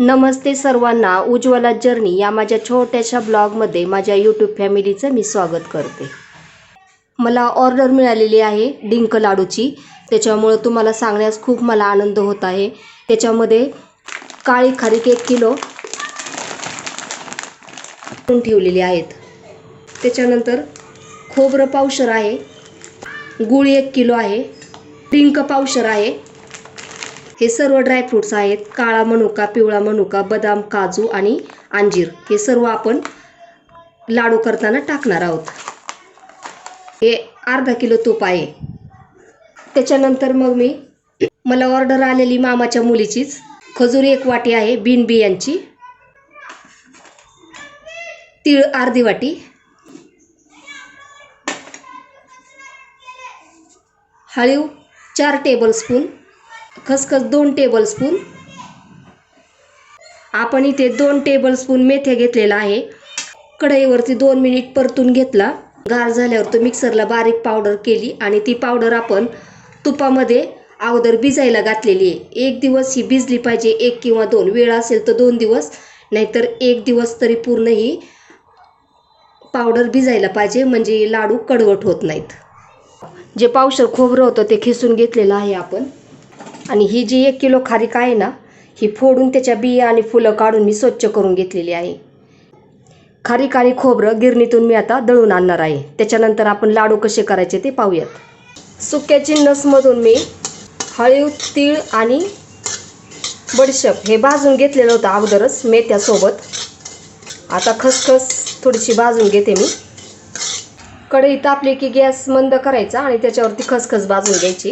नमस्ते सर्वांना. उज्ज्वला जर्नी या माझ्या छोट्याशा ब्लॉगमध्ये माझ्या यूट्यूब फॅमिलीचं मी स्वागत करते. मला ऑर्डर मिळालेली आहे डिंक लाडूची. त्याच्यामुळं तुम्हाला सांगण्यास खूप मला आनंद होत आहे. त्याच्यामध्ये काळी खारीक एक किलो ठेवलेली आहेत. त्याच्यानंतर खोबरं पावशर आहे. गुळ एक किलो आहे. डिंक पावशर आहे. हे सर्व ड्रायफ्रुट्स आहेत. काळा मनुका पिवळा मनुका बदाम काजू आणि अंजीर. हे सर्व आपण लाडू करताना टाकणार आहोत. हे अर्धा किलो तूप आहे. त्याच्यानंतर मग मी मला ऑर्डर आलेली मामाच्या मुलीचीच खजूर एक वाटी आहे बिन बियांची. तीळ अर्धी वाटी. हळीव चार टेबलस्पून खसखस दोन टेबलस्पून आपण इथे दोन टेबलस्पून मेथ्या घेतलेला आहे. कढईवरती दोन मिनिट परतून घेतला. गार झाल्यावर तो मिक्सरला बारीक पावडर केली आणि ती पावडर आपण तुपामध्ये अगोदर भिजायला घातलेली आहे. एक दिवस ही भिजली पाहिजे एक किंवा दोन. वेळ असेल तर दोन दिवस नाहीतर एक दिवस तरी पूर्ण ही पावडर भिजायला पाहिजे म्हणजे लाडू कडवट होत नाहीत. जे पावशर खोबरं होतं ते खिसून घेतलेलं आहे आपण. आणि ही जी एक किलो खारीक आहे ना ही फोडून त्याच्या बिया आणि फुलं काढून मी स्वच्छ करून घेतलेली आहे. खारीक आणि खोबरं गिरणीतून मी आता दळून आणणार आहे. त्याच्यानंतर आपण लाडू कसे करायचे ते पाहूयात. सुक्याची नसमधून मी हळीव तीळ आणि बडशप हे भाजून घेतलेलं होतं अगोदरच मेथ्यासोबत. आता खसखस थोडीशी भाजून घेते मी. कढई तापली की गॅस मंद करायचा आणि त्याच्यावरती खसखस भाजून घ्यायची.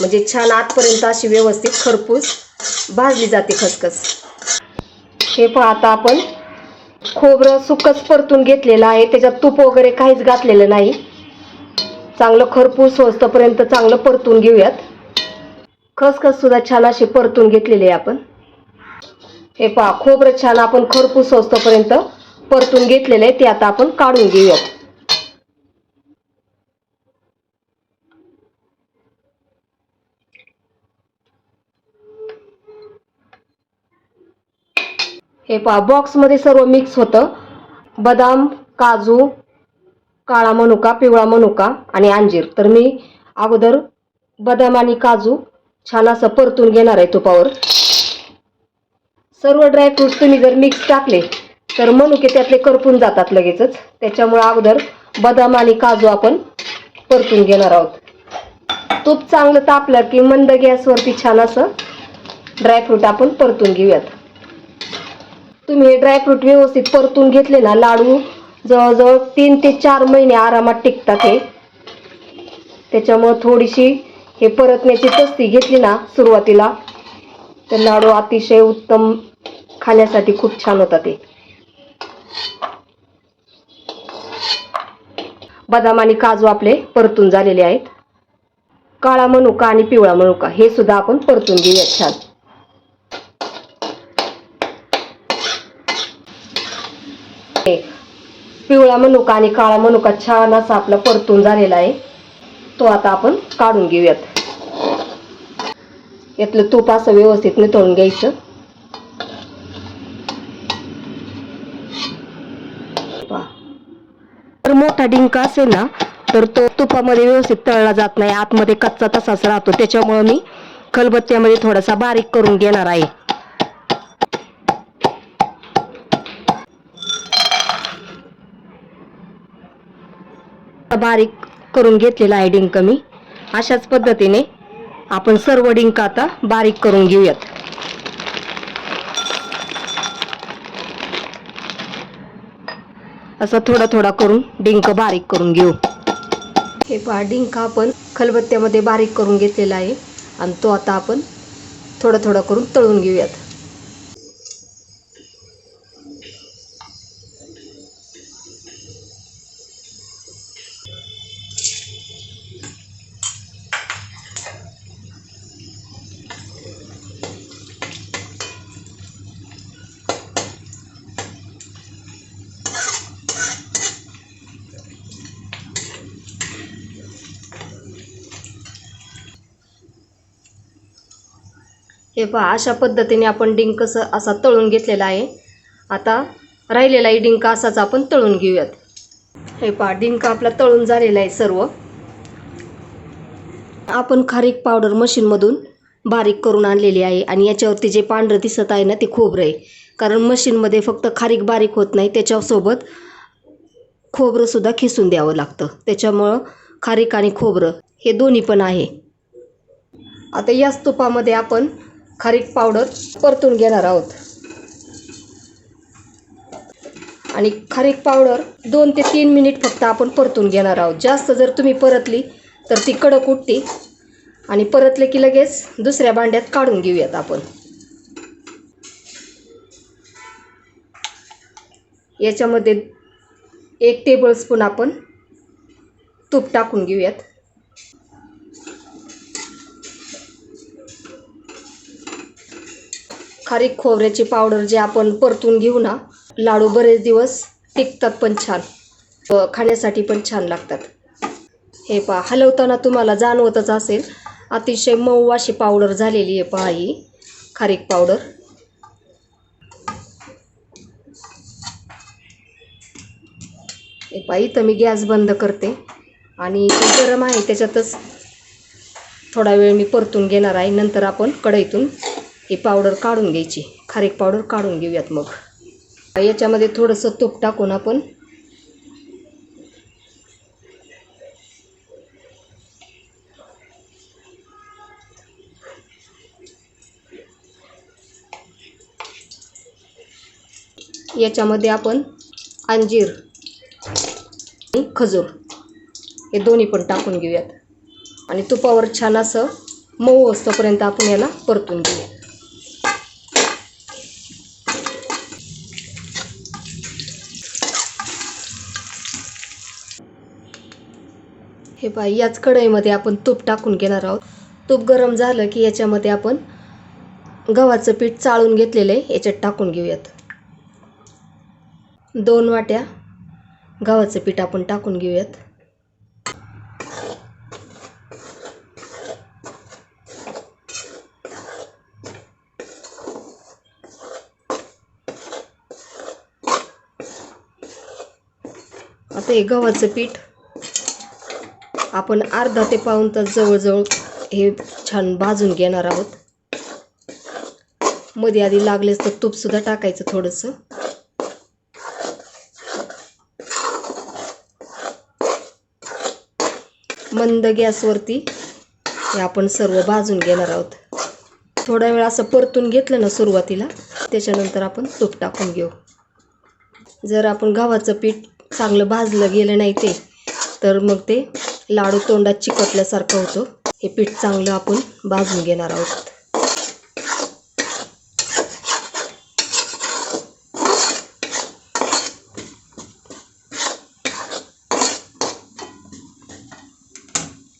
म्हणजे छान आतपर्यंत अशी व्यवस्थित खरपूस भाजली जाते खसखस. हे पहा आता आपण खोबरं सुकच परतून घेतलेलं आहे. त्याच्यात तूप वगैरे काहीच घातलेलं नाही. चांगलं खरपूस होस्तपर्यंत चांगलं परतून घेऊयात. खसखस सुद्धा छान अशी परतून घेतलेली आहे आपण. हे पहा खोबरं छान आपण खरपूस होस्तपर्यंत परतून घेतलेलं आहे. ते आता आपण काढून घेऊयात. हे पहा बॉक्समध्ये सर्व मिक्स होतं. बदाम काजू काळा मनुका पिवळा मनुका आणि अंजीर. तर मी अगोदर बदाम आणि काजू छान असं परतून घेणार आहे तुपावर. सर्व ड्रायफ्रूट्स तुम्ही जर मिक्स टाकले तर मनुके त्यातले करपून जातात लगेचच. त्याच्यामुळे अगोदर बदाम आणि काजू आपण परतून घेणार आहोत. तूप चांगलं तापलं की मंद गॅसवरती छान असं ड्रायफ्रूट आपण परतून घेऊयात. तुम्ही हे ड्रायफ्रूट व्यवस्थित परतून घेतले ना लाडू जवळजवळ तीन ते चार महिने आरामात टिकतात हे. त्याच्यामुळं थोडीशी हे परतण्याची तस्ती घेतली ना सुरुवातीला तर लाडू अतिशय उत्तम खाण्यासाठी खूप छान होतात ते. बदाम आणि काजू आपले परतून झालेले आहेत. काळा मनुका आणि पिवळा मनुका हे सुद्धा आपण परतून घेऊया छान. पिवळा मनुका आणि काळा मनुका छान असा आपला परतून झालेला आहे. तो आता आपण काढून घेऊयात. यातलं तूप असं व्यवस्थित नितळून घ्यायचं. तर मोठा डिंक असेल ना तर तो तुपामध्ये व्यवस्थित तळला जात नाही. आतमध्ये कच्चा तसाच राहतो. त्याच्यामुळे मी खलबत्त्यामध्ये थोडासा बारीक करून घेणार आहे. बारीक करून घेतलेला आहे डिंक मी. अशाच पद्धतीने आपण सर्व डिंक आता बारीक करून घेऊयात. असं थोडा थोडा करून डिंक बारीक करून घेऊ. हे पहा डिंक आपण खलबत्त्यामध्ये बारीक करून घेतलेला आहे. आणि तो आता आपण थोडा थोडा करून तळून घेऊयात. हे पहा अशा पद्धतीने आपण डिंक स असा तळून घेतलेला आहे. आता राहिलेलाही डिंक असाच आपण तळून घेऊयात. हे पहा डिंक आपला तळून झालेला आहे सर्व. आपण खारीक पावडर मशीनमधून बारीक करून आणलेली आहे आणि याच्यावरती जे पांढरं दिसत आहे ना ते खोबरं आहे. कारण मशीनमध्ये फक्त खारीक बारीक होत नाही त्याच्यासोबत खोबरंसुद्धा खिसून द्यावं लागतं. त्याच्यामुळं खारीक आणि खोबरं हे दोन्ही पण आहे. आता याच तुपामध्ये आपण खारीक पावडर परतून घेणार आहोत. आणि खारीक पावडर दोन ते तीन मिनिट फक्त आपण परतून घेणार आहोत. जास्त जर तुम्ही परतली तर ती कडक उठते. आणि परतले की लगेच दुसऱ्या भांड्यात काढून घेऊयात आपण. याच्यामध्ये एक टेबलस्पून आपण तूप टाकून घेऊयात. खारीक खोबऱ्याची पावडर जे आपण परतून घेऊ ना लाडू बरेच दिवस टिकतात पण छान. खाण्यासाठी पण छान लागतात. हे पहा हलवताना तुम्हाला जाणवतच असेल अतिशय मऊ अशी पावडर झालेली आहे पहा ही खारीक पावडर. हे पहा इथं मी गॅस बंद करते आणि गरम आहे त्याच्यातच थोडा वेळ मी परतून घेणार आहे नंतर आपण कढईतून ही पावडर काढून घ्यायची. खारीक पावडर काढून घेऊयात मग. याच्यामध्ये थोडंसं तूप टाकून आपण याच्यामध्ये आपण अंजीर आणि खजूर हे दोन्ही पण टाकून घेऊयात. आणि तुपावर छान असं मऊ असतोपर्यंत आपण याला परतून घेऊ हे पहा याच कढईमध्ये आपण तूप टाकून घेणार आहोत. तूप गरम झालं की याच्यामध्ये आपण गव्हाचं पीठ चाळून घेतलेलं आहे याच्यात टाकून घेऊयात. दोन वाट्या गव्हाचं पीठ आपण टाकून घेऊयात. आता हे गव्हाचं पीठ आपण अर्धा ते पाऊन तास जवळजवळ हे छान भाजून घेणार आहोत. मध्ये आधी लागलेच तर तूपसुद्धा टाकायचं थोडंसं. मंद गॅसवरती हे आपण सर्व भाजून घेणार आहोत. थोडा वेळ असं परतून घेतलं ना सुरुवातीला त्याच्यानंतर आपण तूप टाकून घेऊ. जर आपण गव्हाचं पीठ चांगलं भाजलं गेलं नाही ते तर मग ते लाडू तोंडात चिकटल्यासारखं होतं. हे पीठ चांगलं आपण भाजून घेणार आहोत.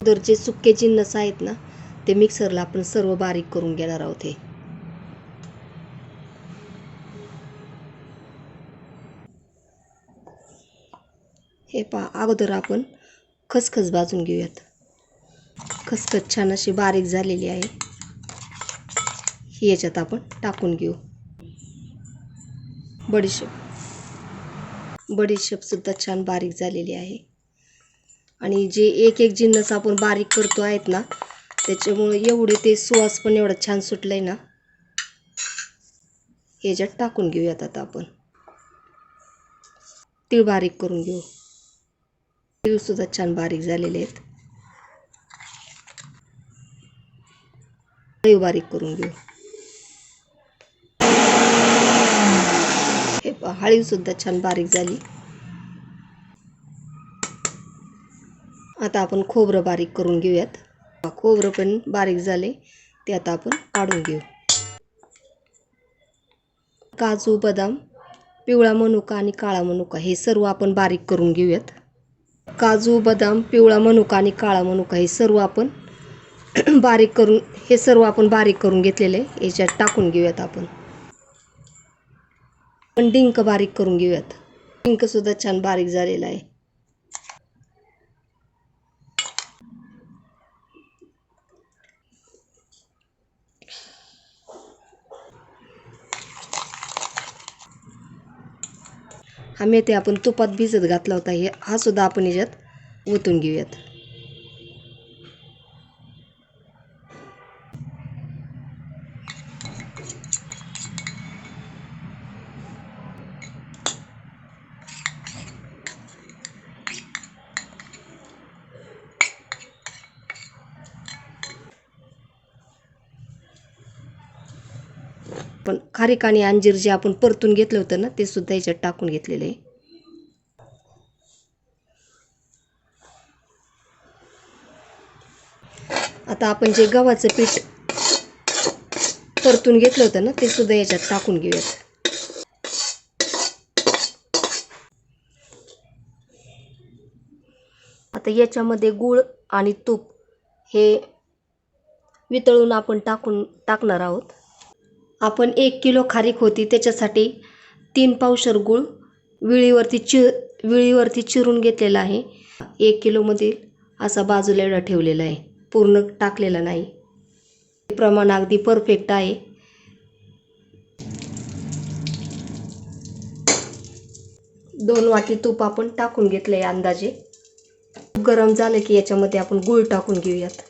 तर जे सुके जिन्नस आहेत ना ते मिक्सरला आपण सर्व बारीक करून घेणार आहोत हे. हे पहा अगोदर आपण खसखस भाजून घेऊयात. खसखस छान अशी बारीक झालेली आहे. ही याच्यात आपण टाकून घेऊ. बडीशेप. बडीशेपसुद्धा छान बारीक झालेली आहे. आणि जे एक एक जिन्नस आपण बारीक करतो आहेत ना त्याच्यामुळे एवढे ते सुवास पण एवढा छान सुटला आहे ना. ह्याच्यात टाकून घेऊयात आता आपण. तीळ बारीक करून घेऊ. सुद्धा छान बारीक झालेले आहेत. हळीव बारीक करून घेऊ. हे हळीव सुद्धा छान बारीक झाली. आता आपण खोबरं बारीक करून घेऊयात. खोबरं पण बारीक झाले ते आता आपण काढून घेऊ. काजू बदाम पिवळा मनुका आणि काळा मनुका हे सर्व आपण बारीक करून घेऊयात. काजू बदाम पिवळा मनुका आणि काळा मनुका हे सर्व आपण बारीक करून हे सर्व आपण बारीक करून घेतलेले याच्यात टाकून घेऊयात आपण. पण डिंक बारीक करून घेऊयात. डिंकसुद्धा छान बारीक झालेला आहे. हा मेथी आपण तुपात भिजत घातला होता हे हा सुद्धा आपण याच्यात ओतून घेऊयात. पण खारीक आणि अंजीर जे आपण परतून घेतलं होतं ना ते सुद्धा याच्यात टाकून घेतलेले आहे. आता आपण जे गव्हाचं पीठ परतून घेतलं होतं ना ते सुद्धा याच्यात टाकून घेऊयात. आता याच्यामध्ये गूळ आणि तूप हे वितळून आपण टाकून टाकणार आहोत. आपण एक किलो खारीक होती त्याच्यासाठी तीन पावशर गूळ विळीवरती चि विळीवरती चिरून घेतलेला आहे. एक किलोमधील असा बाजूला एवढा ठेवलेला आहे. पूर्ण टाकलेला नाही. प्रमाण अगदी परफेक्ट आहे. दोन वाटी तूप आपण टाकून घेतलं आहे अंदाजे. गरम झालं की याच्यामध्ये आपण गूळ टाकून घेऊयात.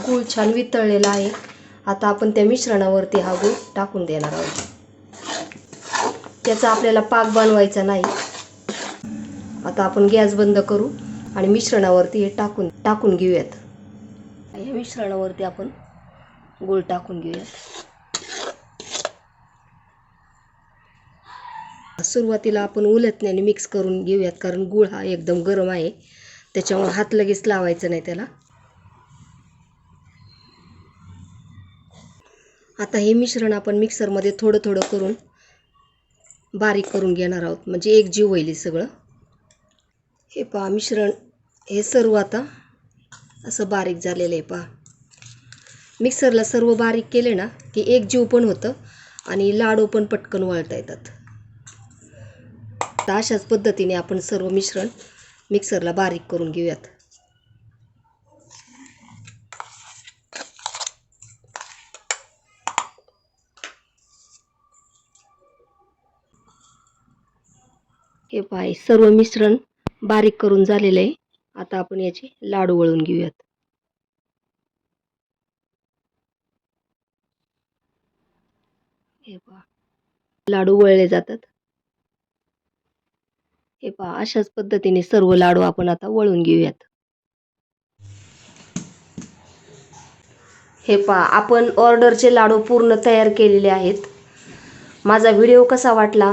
गूळ छान वितळलेला आहे. आता आपण त्या मिश्रणावरती हा गूळ टाकून देणार आहोत. त्याचा आपल्याला पाक बनवायचा नाही. आता आपण गॅस बंद करू आणि मिश्रणावरती हे टाकून टाकून घेऊयात. या मिश्रणावरती आपण गूळ टाकून घेऊयात. सुरुवातीला आपण उलटण्याने मिक्स करून घेऊयात कारण गूळ हा एकदम गरम आहे. त्याच्यामुळे हात लगेच लावायचा नाही त्याला. आता हे मिश्रण आपण मिक्सरमध्ये थोडं थोडं करून बारीक करून घेणार आहोत. म्हणजे एक जीव होईल सगळं. हे पहा मिश्रण हे सर्व आता असं बारीक झालेलं आहे पहा. मिक्सरला सर्व बारीक केले ना की एक जीव पण होतं आणि लाडू पण पटकन वळता येतात. तर अशाच पद्धतीने आपण सर्व मिश्रण मिक्सरला बारीक करून घेऊयात. हे पाय सर्व मिश्रण बारीक करून झालेलं आहे. आता आपण याचे लाडू वळून घेऊयात. हे पहा. लाडू वळले जातात. हे पहा अशाच पद्धतीने सर्व लाडू आपण आता वळून घेऊयात. हे पहा आपण ऑर्डरचे लाडू पूर्ण तयार केलेले आहेत. माझा व्हिडिओ कसा वाटला?